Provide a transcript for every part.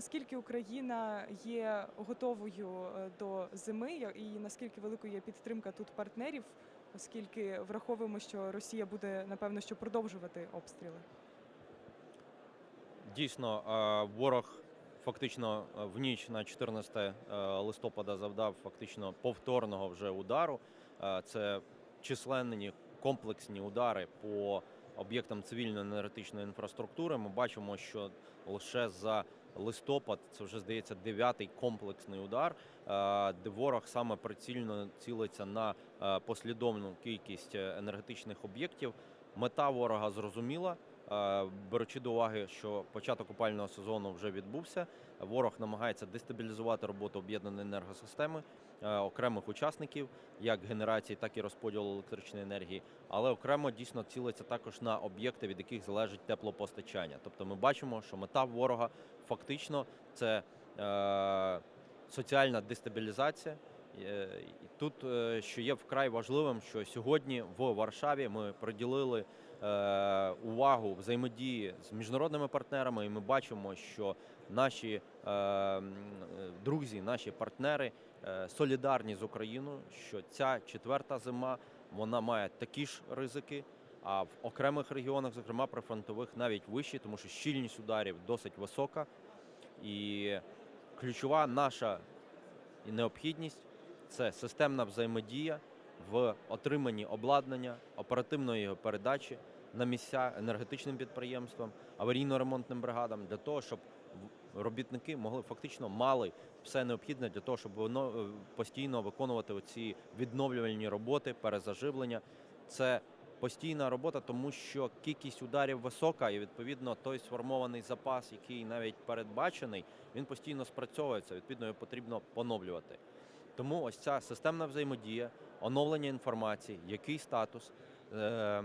наскільки Україна є готовою е, до зими і наскільки великою є підтримка тут партнерів, оскільки враховуємо, що Росія буде напевно що продовжувати обстріли? Дійсно, е, ворог фактично е, в ніч на 14 е, листопада завдав фактично повторного вже удару. Це численні комплексні удари по об'єктам цивільної енергетичної інфраструктури. Ми бачимо, що лише за листопад це вже здається дев'ятий комплексний удар, е, де ворог саме прицільно цілиться на е, послідовну кількість е, енергетичних об'єктів. Мета ворога зрозуміла. Беручи до уваги, що початок опального сезону вже відбувся, ворог намагається дестабілізувати роботу об'єднаної енергосистеми окремих учасників, як генерації, так і розподілу електричної енергії, але окремо дійсно цілиться також на об'єкти, від яких залежить теплопостачання. Тобто, ми бачимо, що мета ворога фактично це е, соціальна дестабілізація. Е, і Тут е, що є вкрай важливим, що сьогодні в Варшаві ми приділили е, увагу взаємодії з міжнародними партнерами, і ми бачимо, що наші е, е, друзі, наші партнери е, солідарні з Україною, що ця четверта зима вона має такі ж ризики. А в окремих регіонах, зокрема прифронтових, навіть вищі, тому що щільність ударів досить висока. І ключова наша необхідність це системна взаємодія в отриманні обладнання, оперативної його передачі на місця енергетичним підприємствам, аварійно-ремонтним бригадам для того, щоб робітники могли фактично мали все необхідне для того, щоб воно е, постійно виконувати оці відновлювальні роботи, перезаживлення. Це постійна робота, тому що кількість ударів висока, і відповідно той сформований запас, який навіть передбачений, він постійно спрацьовується. Відповідно, його потрібно поновлювати. Тому ось ця системна взаємодія, оновлення інформації, який статус, е,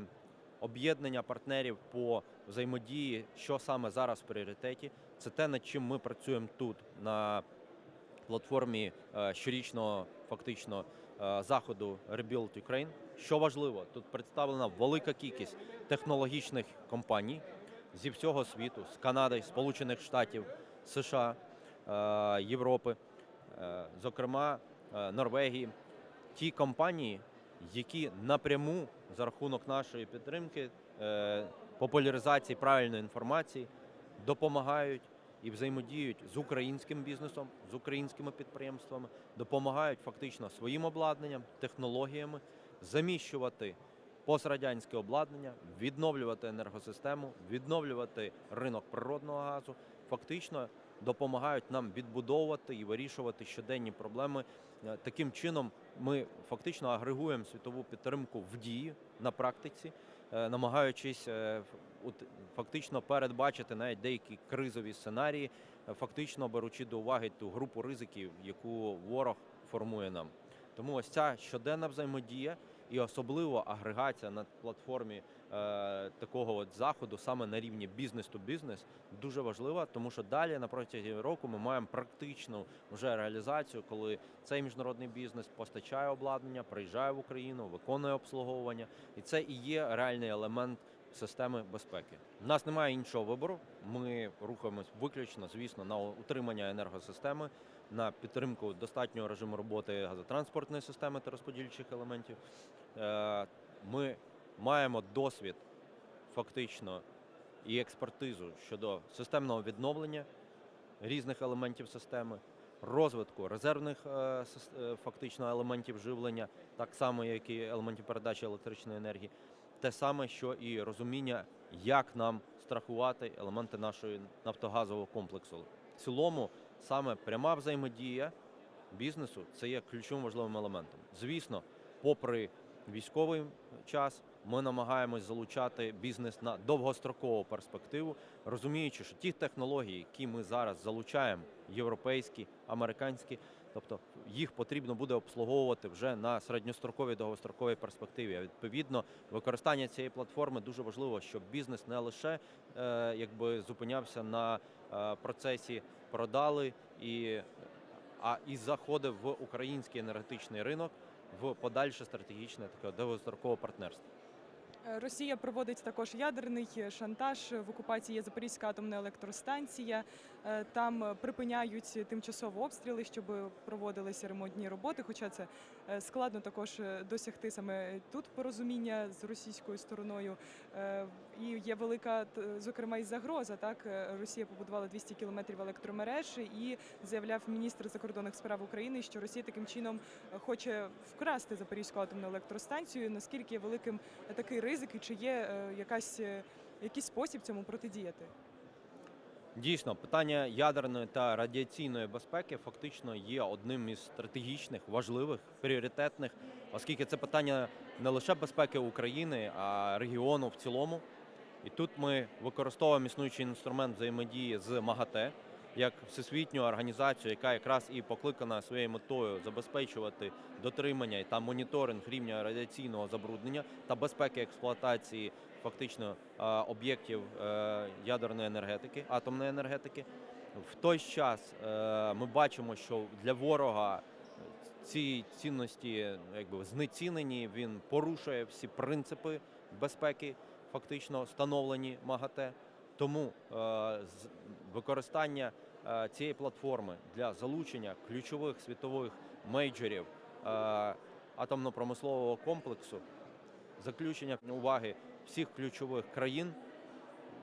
об'єднання партнерів по взаємодії, що саме зараз в пріоритеті, це те, над чим ми працюємо тут на платформі е, щорічного фактично е, заходу Rebuild Ukraine. Що важливо, тут представлена велика кількість технологічних компаній зі всього світу, з Канади, Сполучених Штатів, США, е, Європи, зокрема Норвегії. Ті компанії, які напряму за рахунок нашої підтримки, е, популяризації правильної інформації допомагають і взаємодіють з українським бізнесом, з українськими підприємствами, допомагають фактично своїм обладнанням, технологіями заміщувати пострадянське обладнання, відновлювати енергосистему, відновлювати ринок природного газу, фактично допомагають нам відбудовувати і вирішувати щоденні проблеми. Е, Таким чином ми фактично агрегуємо світову підтримку в дії на практиці, е, намагаючись е, фактично передбачити навіть деякі кризові сценарії, е, фактично беручи до уваги ту групу ризиків, яку ворог формує нам. Тому ось ця щоденна взаємодія і особливо агрегація на платформі е, такого от заходу саме на рівні бізнес-то-бізнес дуже важлива, тому що далі на протязі року ми маємо практичну вже реалізацію, коли цей міжнародний бізнес постачає обладнання, приїжджає в Україну, виконує обслуговування, і це і є реальний елемент системи безпеки. У нас немає іншого вибору. Ми рухаємось виключно, звісно, на утримання енергосистеми, на підтримку достатнього режиму роботи газотранспортної системи та розподільчих елементів. Е, Ми маємо досвід фактично і експертизу щодо системного відновлення різних елементів системи, розвитку резервних е, е, фактично елементів живлення, так само як і елементів передачі електричної енергії, те саме, що і розуміння, як нам страхувати елементи нашої нафтогазового комплексу. В цілому саме пряма взаємодія бізнесу це є ключовим важливим елементом. Звісно, попри військовий час, ми намагаємось залучати бізнес на довгострокову перспективу, розуміючи, що ті технології, які ми зараз залучаємо, європейські, американські, тобто їх потрібно буде обслуговувати вже на середньостроковій довгостроковій перспективі. А відповідно, використання цієї платформи дуже важливо, щоб бізнес не лише е, якби зупинявся на е, процесі продали і а і заходив в український енергетичний ринок в подальше стратегічне таке довгострокове партнерство. Росія проводить також ядерний шантаж. В окупації є Запорізька атомна електростанція. Е, Там припиняють тимчасово обстріли, щоб проводилися ремонтні роботи. Хоча це складно також е, досягти саме тут порозуміння з російською стороною. Е, І є велика, зокрема, і загроза. Так Е, Росія побудувала 200 кілометрів електромереж, і заявляв міністр закордонних справ України, що Росія таким чином е, хоче вкрасти Запорізьку атомну електростанцію. Наскільки великим е, такий ризик, і чи є е, якась е, якийсь спосіб цьому протидіяти? Дійсно, питання ядерної та радіаційної безпеки фактично є одним із стратегічних, важливих, пріоритетних, оскільки це питання не лише безпеки України, а регіону в цілому. І тут ми використовуємо існуючий інструмент взаємодії з МАГАТЕ як всесвітню організацію, яка якраз і покликана своєю метою забезпечувати дотримання та моніторинг рівня радіаційного забруднення та безпеки експлуатації фактично е, об'єктів е, ядерної енергетики, атомної енергетики. В той час е, ми бачимо, що для ворога ці цінності якби знецінені. Він порушує всі принципи безпеки, фактично встановлені МАГАТЕ. Тому е, використання е, цієї платформи для залучення ключових світових мейджорів е, атомно-промислового комплексу, заключення уваги всіх ключових країн,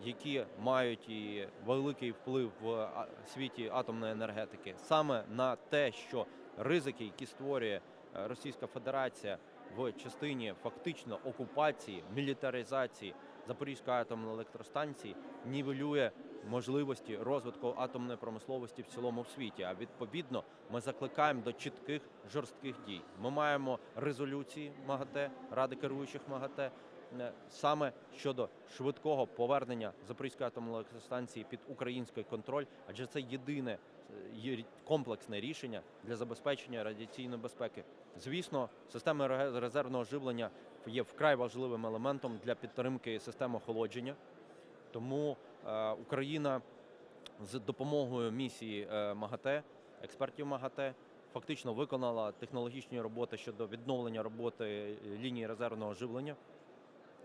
які мають і великий вплив в світі атомної енергетики, саме на те, що ризики, які створює Російська Федерація в частині фактично окупації, мілітаризації Запорізької атомної електростанції, нівелює можливості розвитку атомної промисловості в цілому в світі. А відповідно, ми закликаємо до чітких жорстких дій. Ми маємо резолюції МАГАТЕ, ради керуючих МАГАТЕ, е, саме щодо швидкого повернення Запорізької атомної електростанції під український контроль, адже це єдине е, комплексне рішення для забезпечення радіаційної безпеки. Звісно, система резервного живлення є вкрай важливим елементом для підтримки системи охолодження. Тому е, Україна з допомогою місії е, МАГАТЕ, експертів МАГАТЕ, фактично виконала технологічні роботи щодо відновлення роботи е, лінії резервного живлення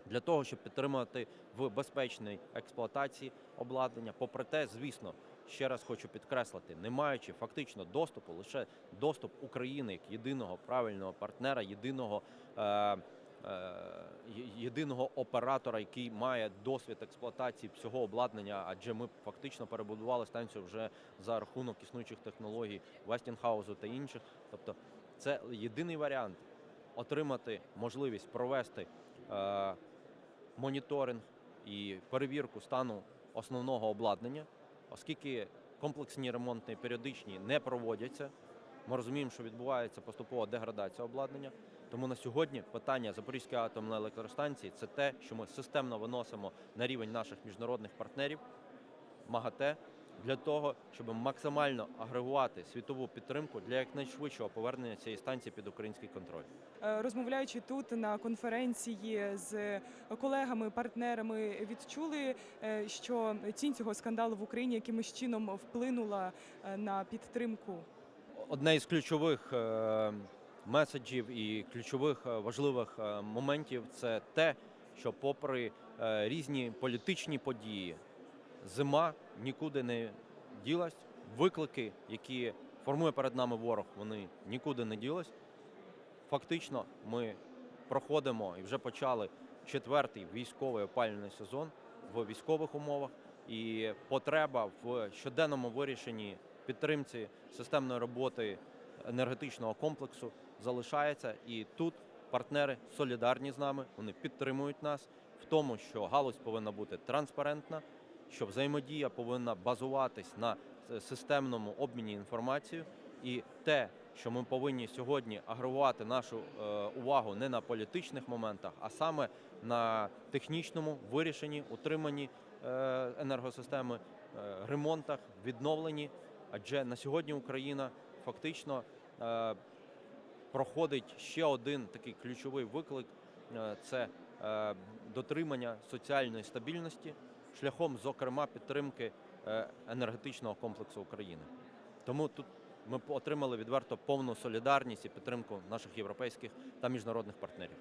для того, щоб підтримати в безпечній експлуатації обладнання. Попри те, звісно, ще раз хочу підкреслити, не маючи фактично доступу, лише доступ України як єдиного правильного партнера, єдиного. Е, е, єдиного оператора, який має досвід експлуатації всього обладнання, адже ми фактично перебудували станцію вже за рахунок існуючих технологій Вестінхаузу та інших. Тобто, це єдиний варіант отримати можливість провести е, моніторинг і перевірку стану основного обладнання, оскільки комплексні ремонтні періодичні не проводяться. Ми розуміємо, що відбувається поступова деградація обладнання. Тому на сьогодні питання Запорізької атомної електростанції це те, що ми системно виносимо на рівень наших міжнародних партнерів МАГАТЕ для того, щоб максимально агрегувати світову підтримку для якнайшвидшого повернення цієї станції під український контроль. Е, Розмовляючи тут на конференції з колегами, партнерами, відчули, е, що тінь цього скандалу в Україні якимось чином вплинула е, на підтримку. Одне із ключових меседжів і ключових важливих моментів це те, що, попри різні політичні події, зима нікуди не ділась. Виклики, які формує перед нами ворог, вони нікуди не ділись. Фактично, ми проходимо і вже почали четвертий військовий опалювальний сезон в військових умовах, і потреба в щоденному вирішенні підтримці системної роботи енергетичного комплексу залишається. І тут партнери солідарні з нами, вони підтримують нас в тому, що галузь повинна бути транспарентна, що взаємодія повинна базуватись на е, системному обміні інформацією, і те, що ми повинні сьогодні агрегувати нашу е, увагу не на політичних моментах, а саме на технічному вирішенні, утриманні е, енергосистеми, ремонтах, відновленні. Адже на сьогодні Україна фактично проходить ще один такий ключовий виклик це дотримання соціальної стабільності шляхом, зокрема, підтримки е, енергетичного комплексу України. Тому тут ми отримали відверто повну солідарність і підтримку наших європейських та міжнародних партнерів.